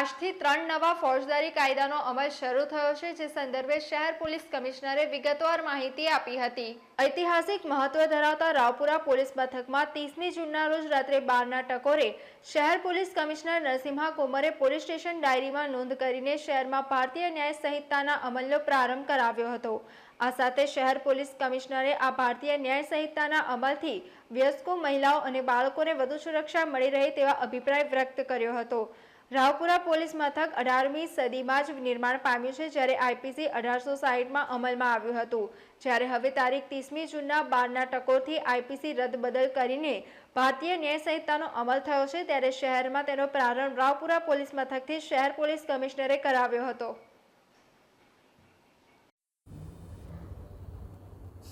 આજથી ત્રણ નવા ફોજદારી કાયદાનો અમલ શરૂ થયો છે, જે સંદર્ભે શહેર પોલીસ કમિશનરે વિગતવાર માહિતી આપી હતી. ઐતિહાસિક મહત્વ ધરાવતા રાવપુરા પોલીસ મથકમાં ત્રીસમી જૂનના રોજ રાત્રે બારના ટકોરે શહેર police commissioner Narasimha Kumre police station ડાયરીમાં નોંધ કરીને શહેરમાં ભારતીય ન્યાય સંહિતાના અમલનો પ્રારંભ કરાવ્યો હતો. આ સાથે શહેર પોલીસ કમિશનરે આ ભારતીય ન્યાય સંહિતાના અમલથી વયસ્કો મહિલાઓ અને બાળકોને વધુ સુરક્ષા મળી રહે તેવા અભિપ્રાય વ્યક્ત કર્યો હતો. રાવપુરા પોલીસ મથક અઢારમી સદીમાં જ નિર્માણ પામ્યું છે, જ્યારે આઈપીસી અઢારસો સાહીઠમાં અમલમાં આવ્યું હતું. જ્યારે હવે તારીખ ત્રીસમી જૂનના બારના ટકોરથી આઈપીસી રદબદલ કરીને ભારતીય ન્યાય સંહિતાનો અમલ થયો છે, ત્યારે શહેરમાં તેનો પ્રારંભ રાવપુરા પોલીસ મથકથી શહેર પોલીસ કમિશનરે કરાવ્યો હતો.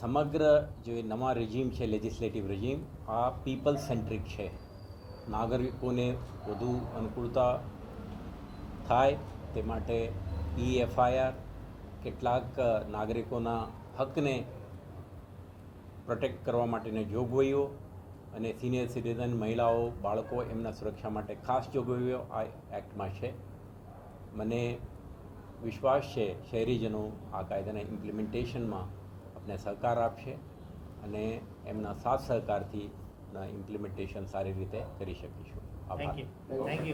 સમગ્ર જે નવા રેજીમ છે લેજિસ્લેટિવ રેજીમ આ પીપલ સેન્ટ્રિક છે. નાગરિકોને વધુ અનુકૂળતા થાય તે માટે ઈ એફઆઈઆર કેટલાક નાગરિકોના હકને પ્રોટેક્ટ કરવા માટેની જોગવાઈઓ અને સિનિયર સિટીઝન મહિલાઓ, બાળકો એમના સુરક્ષા માટે ખાસ જોગવાઈઓ આ એક્ટમાં છે. મને વિશ્વાસ છે શહેરીજનો આ કાયદાના ઇમ્પ્લિમેન્ટેશનમાં આપણે સહકાર આપશે અને એમના સાથ સહકારથી ઇમ્પ્લિમેન્ટેશન સારી રીતે કરી શકીશું. આભાર. Thank you thank you